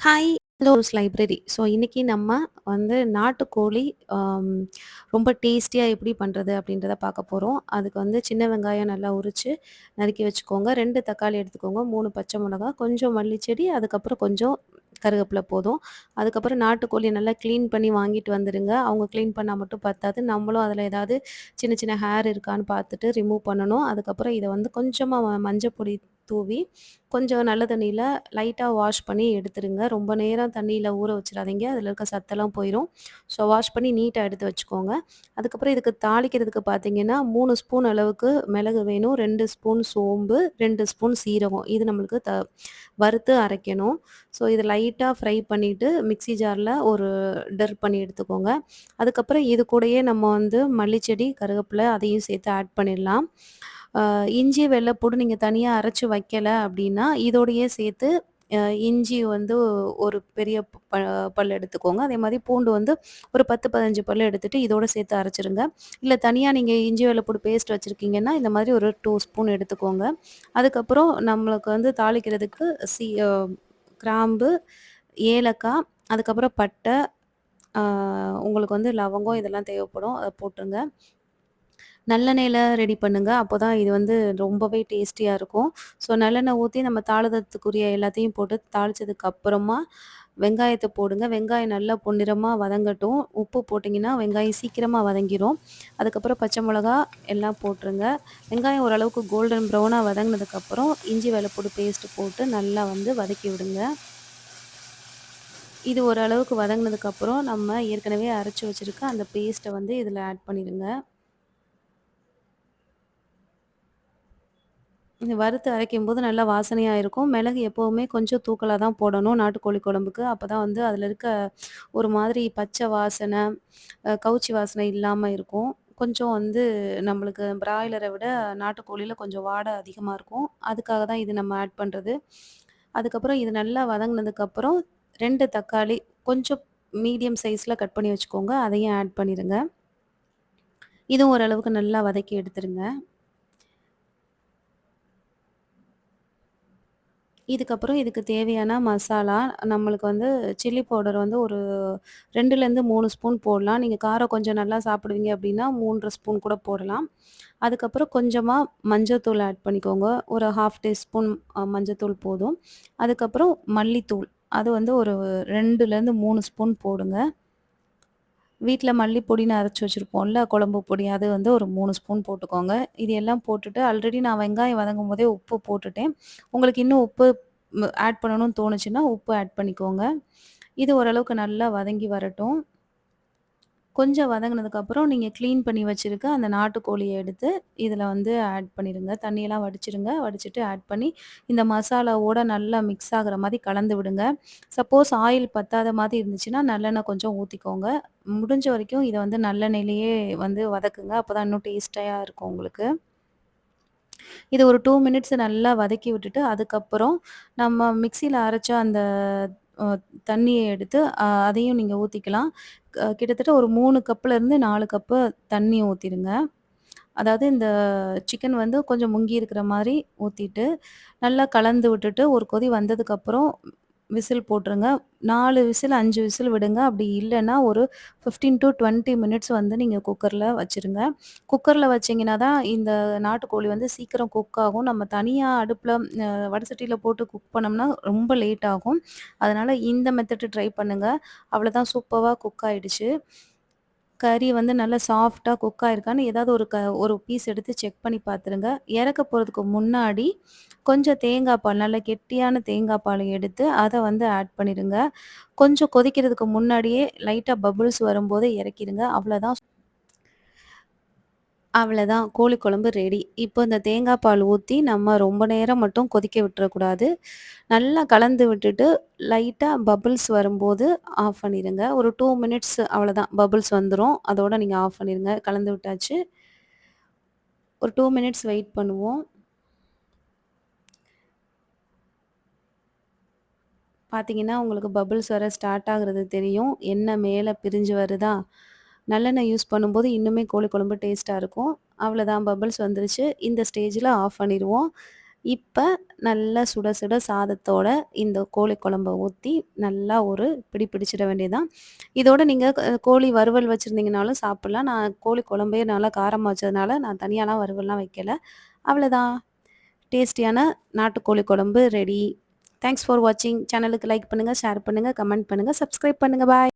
Hi! Lows library. So இன்றைக்கி நம்ம வந்து நாட்டுக்கோழி ரொம்ப டேஸ்டியாக எப்படி பண்ணுறது அப்படின்றத பார்க்க போகிறோம் அதுக்கு வந்து சின்ன வெங்காயம் நல்லா உரித்து நறுக்கி வச்சுக்கோங்க. ரெண்டு தக்காளி எடுத்துக்கோங்க, மூணு பச்சை மிளகா, கொஞ்சம் மல்லிச்செடி அதுக்கப்புறம் கொஞ்சம் கருவேப்பிலை போதும். அதுக்கப்புறம் நாட்டுக்கோழியை நல்லா க்ளீன் பண்ணி வாங்கிட்டு வந்துடுங்க அவங்க க்ளீன் பண்ணால் மட்டும் பத்தாது. நம்மளும் அதில் ஏதாவது சின்ன சின்ன ஹேர் இருக்கான்னு பார்த்துட்டு ரிமூவ் பண்ணணும். அதுக்கப்புறம் இதை வந்து கொஞ்சமாக மஞ்சள் பொடி தூவி, கொஞ்சம் நல்ல தண்ணியில் லைட்டாக வாஷ் பண்ணி எடுத்துருங்க. ரொம்ப நேரம் தண்ணியில் ஊற வச்சிடாதீங்க அதில் இருக்க சத்தெல்லாம் போயிடும் ஸோ வாஷ் பண்ணி நீட்டாக எடுத்து வச்சுக்கோங்க. அதுக்கப்புறம் இதுக்கு தாளிக்கிறதுக்கு பார்த்தீங்கன்னா, மூணு ஸ்பூன் அளவுக்கு மிளகு வேணும், ரெண்டு ஸ்பூன் சோம்பு, ரெண்டு ஸ்பூன் சீரகம். இது நம்மளுக்கு த வறுத்து அரைக்கணும். ஸோ இது லைட்டாக ஃப்ரை பண்ணிவிட்டு மிக்ஸி ஜாரில் ஒரு டர் பண்ணி எடுத்துக்கோங்க. அதுக்கப்புறம் இது கூடயே நம்ம வந்து மல்லிச்செடி கருவேப்பிலை அதையும் சேர்த்து ஆட் பண்ணிடலாம். இஞ்சி, வெள்ளைப்பூடு நீங்கள் தனியாக அரைச்சி வைக்கல அப்படின்னா, இதோடையே சேர்த்து இஞ்சி வந்து ஒரு பெரிய ப பல் எடுத்துக்கோங்க. அதே மாதிரி பூண்டு வந்து ஒரு 10, 15 பல் எடுத்துட்டு இதோட சேர்த்து அரைச்சிருங்க இல்லை தனியாக நீங்கள் இஞ்சி, வெள்ளைப்பூடு பேஸ்ட் வச்சுருக்கீங்கன்னா இந்த மாதிரி ஒரு டூ ஸ்பூன் எடுத்துக்கோங்க. அதுக்கப்புறம் நம்மளுக்கு வந்து தாளிக்கிறதுக்கு சி கிராம்பு, ஏலக்காய், அதுக்கப்புறம் பட்டை, உங்களுக்கு வந்து லவங்கம் இதெல்லாம் தேவைப்படும். அதை போட்டுருங்க. நல்லெண்ணெயில் ரெடி பண்ணுங்கள் அப்போ தான் இது வந்து ரொம்பவே டேஸ்டியாக இருக்கும். ஸோ நல்லெண்ணெய் ஊற்றி நம்ம தாளிதத்துக்குரிய எல்லாத்தையும் போட்டு தாளித்ததுக்கு அப்புறமா வெங்காயத்தை போடுங்க. வெங்காயம் நல்லா பொன்னிறமாக வதங்கட்டும். உப்பு போட்டிங்கன்னா, வெங்காயம் சீக்கிரமாக வதங்கிரும். அதுக்கப்புறம் பச்சை மிளகா எல்லாம் போட்டுருங்க. வெங்காயம் ஓரளவுக்கு கோல்டன் ப்ரௌனாக வதங்கினதுக்கப்புறம், இஞ்சி வெள்ளப்பூடு பேஸ்ட்டு போட்டு நல்லா வந்து வதக்கி விடுங்க. இது ஓரளவுக்கு வதங்கினதுக்கப்புறம், நம்ம ஏற்கனவே அரைச்சி வச்சிருக்க அந்த பேஸ்ட்டை வந்து இதில் ஆட் பண்ணிடுங்க. வறுத்து வறுத்து அரைக்கும்போது நல்லா வாசனையாக இருக்கும். மிளகு எப்போவுமே கொஞ்சம் தூக்கலாக தான் போடணும் நாட்டுக்கோழி குழம்புக்கு. அப்பதான் வந்து அதில் இருக்க ஒரு மாதிரி பச்சை வாசனை, கவுச்சி வாசனை இல்லாமல் இருக்கும். கொஞ்சம் வந்து நம்மளுக்கு பிராய்லரை விட நாட்டுக்கோழியில் கொஞ்சம் வாடை அதிகமாக இருக்கும். அதுக்காக தான் இது நம்ம ஆட் பண்ணுறது அதுக்கப்புறம் இது நல்லா வதங்கினதுக்கப்புறம் ரெண்டு தக்காளி கொஞ்சம் மீடியம் சைஸில் கட் பண்ணி வச்சுக்கோங்க. அதையும் ஆட் பண்ணிடுங்க இதுவும் ஓரளவுக்கு நல்லா வதக்கி எடுத்துருங்க. இதுக்கப்புறம் இதுக்கு தேவையான மசாலா, நம்மளுக்கு வந்து சில்லி பவுடர் வந்து ஒரு 2லேருந்து 3 ஸ்பூன் போடலாம். நீங்கள் காரம் கொஞ்சம் நல்லா சாப்பிடுவீங்க அப்படின்னா, 3 1/2 ஸ்பூன் கூட போடலாம். அதுக்கப்புறம் கொஞ்சமாக மஞ்சள்தூள் ஆட் பண்ணிக்கோங்க. ஒரு 1/2 டீஸ்பூன் மஞ்சத்தூள் மஞ்சள்தூள் போதும். அதுக்கப்புறம் மல்லித்தூள். அது வந்து ஒரு 2லேருந்து 3 ஸ்பூன் போடுங்க. வீட்டில் மல்லி பொடின்னு வச்சுருப்போம்ல குழம்பு பொடி. அது வந்து ஒரு மூணு ஸ்பூன் போட்டுக்கோங்க. இது எல்லாம் போட்டுட்டு ஆல்ரெடி நான் வெங்காயம் வதங்கும்போதே உப்பு போட்டுட்டேன். உங்களுக்கு இன்னும் உப்பு ஆட் பண்ணணும்னு தோணுச்சுன்னா, உப்பு ஆட் பண்ணிக்கோங்க. இது ஓரளவுக்கு நல்லா வதங்கி வரட்டும். கொஞ்சம் வதங்கினதுக்கப்புறம், நீங்கள் க்ளீன் பண்ணி வச்சுருக்க அந்த நாட்டுக்கோழியை எடுத்து இதில் வந்து ஆட் பண்ணிடுங்க. தண்ணியெல்லாம் வடிச்சிடுங்க வடிச்சிட்டு ஆட் பண்ணி, இந்த மசாலாவோட நல்லா மிக்ஸ் ஆகுற மாதிரி கலந்து விடுங்க. சப்போஸ் ஆயில் பத்தாத மாதிரி இருந்துச்சுன்னா, நல்லெண்ணெய் கொஞ்சம் ஊற்றிக்கோங்க முடிஞ்ச வரைக்கும் இதை வந்து நல்லெண்ணெயிலேயே வந்து வதக்குங்க. அப்போ தான் இன்னும் டேஸ்ட்டாக இருக்கும் உங்களுக்கு. இது ஒரு டூ மினிட்ஸ் நல்லா வதக்கி விட்டுட்டு, அதுக்கப்புறம் நம்ம மிக்சியில் அரைச்ச அந்த தண்ணியை எடுத்து அதையும் நீங்கள் ஊற்றிக்கலாம் க கிட்டத்தட்ட ஒரு மூணு கப்புலேருந்து நாலு கப்பு தண்ணி ஊற்றிடுங்க அதாவது இந்த சிக்கன் வந்து கொஞ்சம் முங்கி இருக்கிற மாதிரி ஊற்றிட்டு நல்லா கலந்து விட்டுட்டு, ஒரு கொதி வந்ததுக்கப்புறம் விசில் போட்டுருங்க. நாலு விசில், அஞ்சு விசில் விடுங்க. அப்படி இல்லைன்னா ஒரு 15-20 மினிட்ஸ் வந்து நீங்கள் குக்கரில் வச்சுருங்க. குக்கரில் வச்சீங்கன்னா தான் இந்த நாட்டுக்கோழி வந்து சீக்கிரம் குக் ஆகும். நம்ம தனியாக அடுப்பில் வடசட்டியில் போட்டு குக் பண்ணோம்னா, ரொம்ப லேட் ஆகும். அதனால் இந்த மெத்தட் ட்ரை பண்ணுங்கள் அவ்வளோதான் சூப்பராக குக் ஆகிடுச்சு கறி வந்து நல்லா சாஃப்டாக குக் ஆயிருக்கான்னு ஏதாவது ஒரு க ஒரு பீஸ் எடுத்து செக் பண்ணி பார்த்துருங்க. இறக்க போகிறதுக்கு முன்னாடி கொஞ்சம் தேங்காய் பால், நல்லா கெட்டியான தேங்காய் பால் எடுத்து அதை வந்து ஆட் பண்ணிடுங்க. கொஞ்சம் கொதிக்கிறதுக்கு முன்னாடியே லைட்டாக பபுள்ஸ் வரும்போது இறக்கிடுங்க. அவ்வளோதான். அவ்வளோதான் கோழி குழம்பு ரெடி. இப்போ இந்த தேங்காய் பால் ஊற்றி நம்ம ரொம்ப நேரம் மட்டும் கொதிக்க விட்டுறக்கூடாது. நல்லா கலந்து விட்டுட்டு, லைட்டாக பபுள்ஸ் வரும்போது ஆஃப் பண்ணிடுங்க. ஒரு டூ மினிட்ஸ் அவ்வளோதான் பபுள்ஸ் வந்துடும் அதோட நீங்கள் ஆஃப் பண்ணிடுங்க கலந்து விட்டாச்சு. ஒரு டூ மினிட்ஸ் வெயிட் பண்ணுவோம். பார்த்தீங்கன்னா, உங்களுக்கு பபுள்ஸ் வர ஸ்டார்ட் ஆகுறது தெரியும். என்ன மேலே பிரிஞ்சு வருதா? நல்லெண்ணெய் யூஸ் பண்ணும்போது இன்னுமே கோழி குழம்பு டேஸ்ட்டாக இருக்கும். அவ்வளோதான் பபிள்ஸ் வந்துருச்சு. இந்த ஸ்டேஜில் ஆஃப் பண்ணிடுவோம் இப்போ நல்லா சுட சுட சாதத்தோட இந்த கோழி குழம்ப ஊற்றி நல்லா ஒரு பிடி பிடிச்சிட வேண்டியதுதான். இதோட நீங்கள் கோழி வறுவல் வச்சுருந்தீங்கனாலும் சாப்பிட்லாம் நான் கோழி குழம்பே நல்லா காரமாக வச்சதுனால, நான் தனியாலாம் வறுவல்லாம் வைக்கல. அவ்வளோதான். டேஸ்டியான நாட்டுக்கோழி குழம்பு ரெடி. தேங்க்ஸ் ஃபார் வாட்சிங். சேனலுக்கு லைக் பண்ணுங்கள் ஷேர் பண்ணுங்கள் கமெண்ட் பண்ணுங்கள் சப்ஸ்கிரைப் பண்ணுங்கள் பாய்.